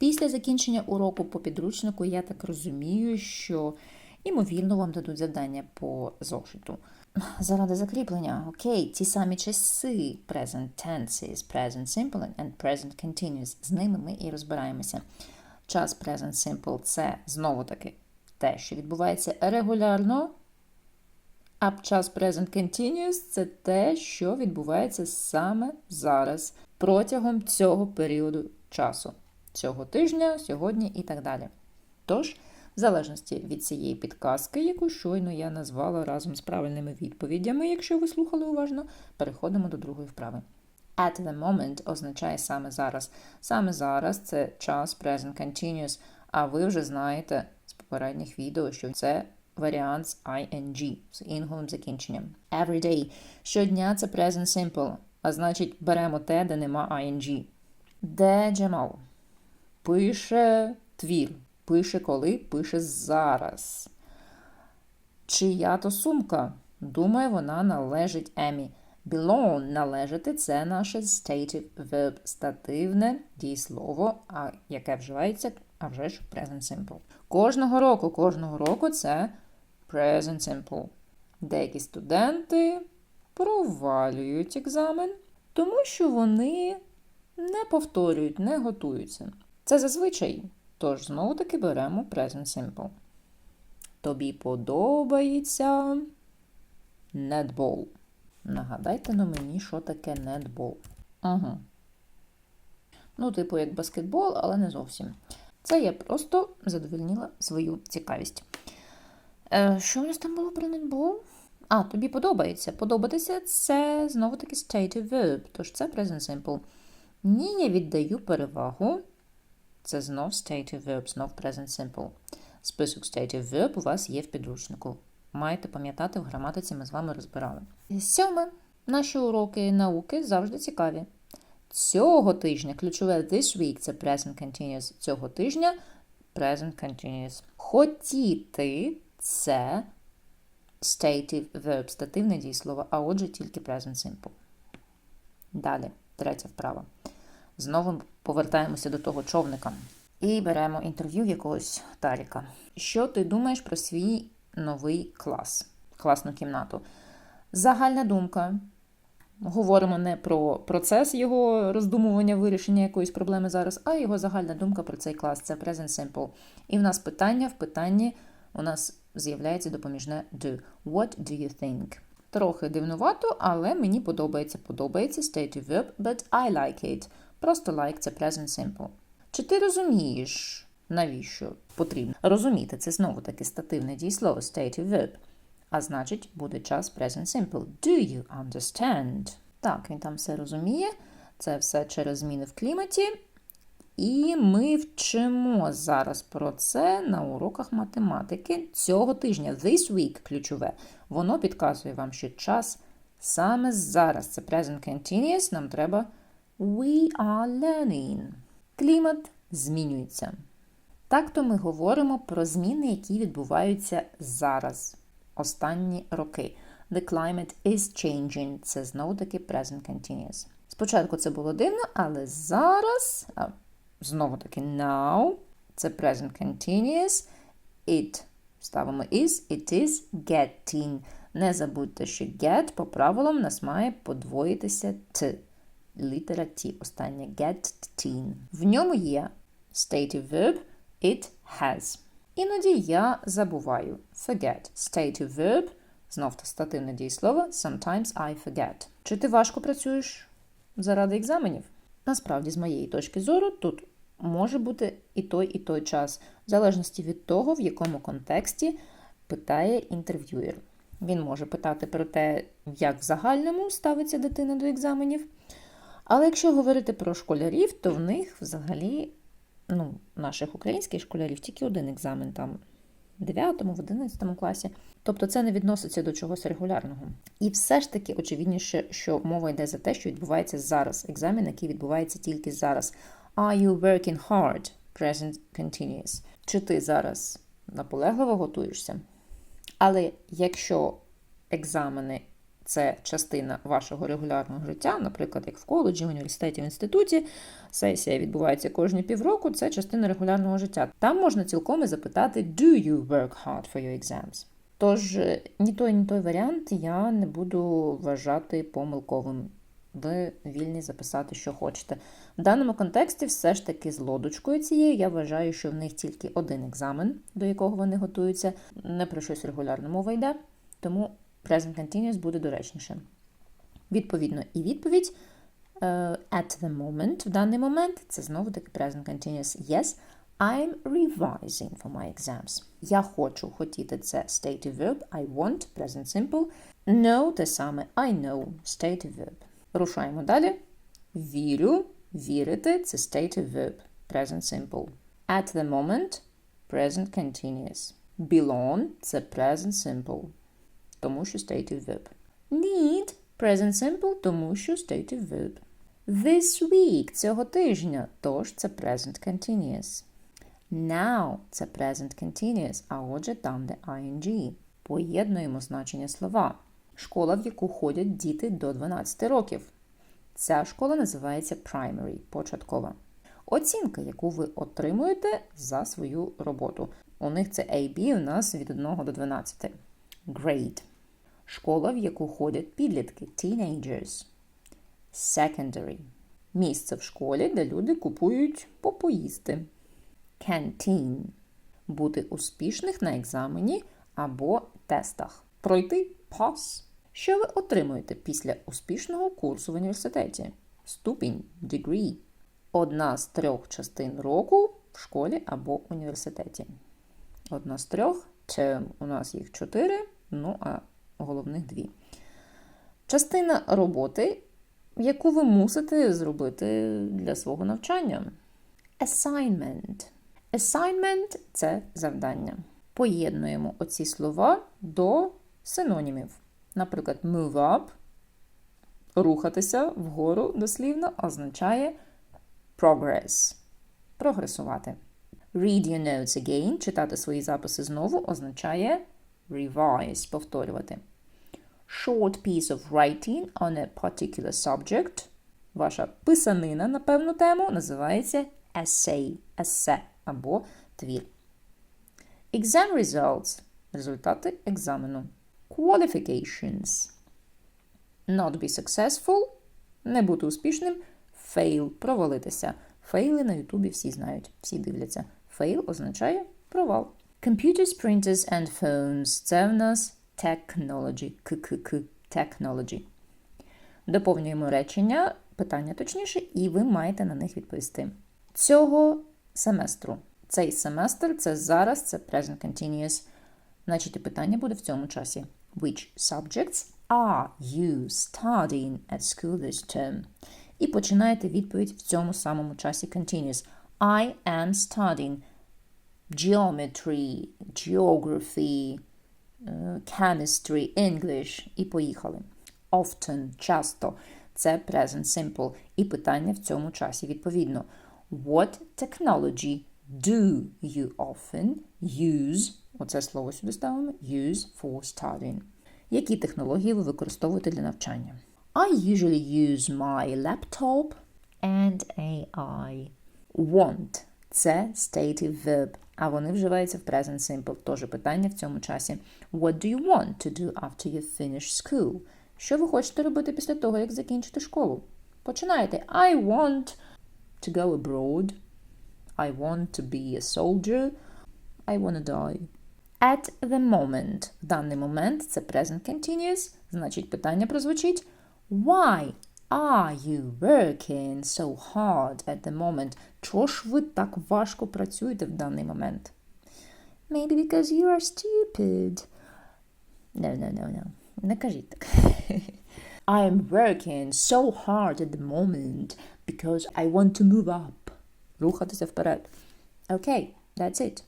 Після закінчення уроку по підручнику я так розумію, що ймовірно вам дадуть завдання по зошиту. Заради закріплення, окей, ті самі часи present tenses, present simple and present continuous. З ними ми і розбираємося. Час present simple це знову таки те, що відбувається регулярно, а час present continuous це те, що відбувається саме зараз, протягом цього періоду часу, цього тижня, сьогодні і так далі. Тож, в залежності від цієї підказки, яку щойно я назвала разом з правильними відповідями, якщо ви слухали уважно, переходимо до другої вправи. At the moment означає саме зараз. Саме зараз це час present continuous, а ви вже знаєте з попередніх відео, що це варіант з ing, з інговим закінченням. Every day. Щодня це present simple, а значить беремо те, де нема ing. Де Джемал? Пише твір. Пише коли, пише зараз. Чия то сумка? Думаю, вона належить Емі. Belong – належати це наше stative verb, стативне дієслово, а яке вживається, а вже ж present simple. Кожного року, кожного року це present simple. Деякі студенти провалюють екзамен, тому що вони не повторюють, не готуються. Це зазвичай. Тож знову таки беремо present simple. Тобі подобається netball. Нагадайте на мені, що таке netball. Угу. Ну, типу, як баскетбол, але не зовсім. Це я просто задовольнила свою цікавість. Е, Що у нас там було про netball? А, тобі подобається. Подобатися це знову таки stative verb, тож це present simple. Ні, я віддаю перевагу. Це знов stative verb, знов present simple. Список stative verb у вас є в підручнику. Маєте пам'ятати, в граматиці ми з вами розбирали. Сьоме. Наші уроки науки завжди цікаві. Цього тижня ключове this week це present continuous. Цього тижня present continuous. Хотіти це stative verb, стативне дієслово, а отже тільки present simple. Далі, третя вправа. Знову повертаємося до того човника. І беремо інтерв'ю якогось Таріка. Що ти думаєш про свій новий клас, класну кімнату? Загальна думка. Говоримо не про процес його роздумування, вирішення якоїсь проблеми зараз, а його загальна думка про цей клас. Це present simple. І в нас питання в питанні у нас з'являється допоміжне do. What do you think? Трохи дивнувато, але мені подобається. Подобається stative verb, but I like it. Просто like це present simple. Чи ти розумієш, навіщо потрібно? Розуміти це знову таки стативне дієслово stative verb. А значить, буде час present simple. Do you understand? Так, він там все розуміє. Це все через зміни в кліматі. І ми вчимо зараз про це на уроках математики цього тижня. This week ключове. Воно підказує вам, що час саме зараз. Це present continuous, нам треба we are learning. Клімат змінюється. Так то ми говоримо про зміни, які відбуваються зараз, останні роки. The climate is changing. Це знову таки present continuous. Спочатку це було дивно, але зараз, а, знову таки now, це present continuous. It. Ставимо is, it is getting. Не забудьте, що get по правилам нас має подвоїтися t. Літера T, останнє get teen. В ньому є stative verb it has. Іноді я забуваю forget. Stative verb, знов та стативне дієслово, sometimes I forget. Чи ти важко працюєш заради екзаменів? Насправді, з моєї точки зору, тут може бути і той, і той час, в залежності від того, в якому контексті питає інтерв'юєр. Він може питати про те, як в загальному ставиться дитина до екзаменів. Але якщо говорити про школярів, то в них взагалі, ну, наших українських школярів, тільки один екзамен там в 9, в 11 класі. Тобто це не відноситься до чогось регулярного. І все ж таки очевидніше, що мова йде за те, що відбувається зараз. Екзамен, який відбувається тільки зараз. Are you working hard? Present continuous. Чи ти зараз наполегливо готуєшся? Але якщо екзамени це частина вашого регулярного життя, наприклад, як в коледжі, в університеті, в інституті. Сесія відбувається кожні півроку, це частина регулярного життя. Там можна цілком і запитати Do you work hard for your exams? Тож е, ні той, ні той варіант я не буду вважати помилковим. Ви вільні записати, що хочете. В даному контексті, все ж таки, з лодочкою цією, я вважаю, що в них тільки один екзамен, до якого вони готуються. Не про щось регулярно мова йде, тому present continuous буде доречніше. Відповідно, і відповідь е, at the moment, в даний момент, це знову таки present continuous. Yes, I'm revising for my exams. Я хочу, хотіти це stative verb. I want, present simple. Know те саме I know, stative verb. Рушаємо далі. Вірю, вірити це stative verb. Present simple. At the moment, present continuous. Belong це present simple. Тому що stative verb. Need present simple, тому що stative verb. This week цього тижня, тож це present continuous. Now це present continuous, а отже там, де ing. Поєднуємо значення слова. Школа, в яку ходять діти до 12 років. Ця школа називається primary, початкова. Оцінка, яку ви отримуєте за свою роботу. У них це AB, у нас від 1 до 12. Grade. Школа, в яку ходять підлітки teenagers. Secondary. Місце в школі, де люди купують попоїсти. Canteen. Бути успішних на екзамені або тестах. Пройти pass. Що ви отримуєте після успішного курсу в університеті? Ступінь degree. Одна з трьох частин року в школі або університеті. Одна з трьох це у нас їх чотири, ну а головних дві. Частина роботи, яку ви мусите зробити для свого навчання. Assignment. Assignment – це завдання. Поєднуємо оці слова до синонімів. Наприклад, move up, рухатися вгору дослівно означає progress. Прогресувати. Read your notes again, читати свої записи знову означає revise, повторювати. Short piece of writing on a particular subject. Ваша писанина на певну тему називається essay, есе або твір. Exam results результати екзамену. Qualifications. Not be successful не бути успішним. Fail провалитися. Фейли на Ютубі всі знають, всі дивляться. Fail означає провал. Computers, printers and phones це в нас technology. К-к-к. Technology. Доповнюємо речення, питання точніше, і ви маєте на них відповісти. Цього семестру. Цей семестр це зараз, це present continuous. Значить, і питання буде в цьому часі. Which subjects are you studying at school this term? І починаєте відповідь в цьому самому часі continuous. I am studying geometry, geography, chemistry, English. І поїхали. Often, часто. Це present simple. І питання в цьому часі відповідно. What technology do you often use? Оце слово сюди ставимо. Use for studying. Які технології ви використовуєте для навчання? I usually use my laptop and AI. Want – це stative verb, а вони вживаються в present simple. Тож питання в цьому часі. What do you want to do after you finish school? Що ви хочете робити після того, як закінчите школу? Починаєте. I want to go abroad. I want to be a soldier. I want to die. At the moment. В даний момент це present continuous. Значить, питання прозвучить Why are you working so hard at the moment? Чого ж ви так важко працюєте в даний момент? Maybe because you are stupid. No, no, no, no. Не кажіть так. I am working so hard at the moment because I want to move up. Рухатися вперед. Okay, that's it.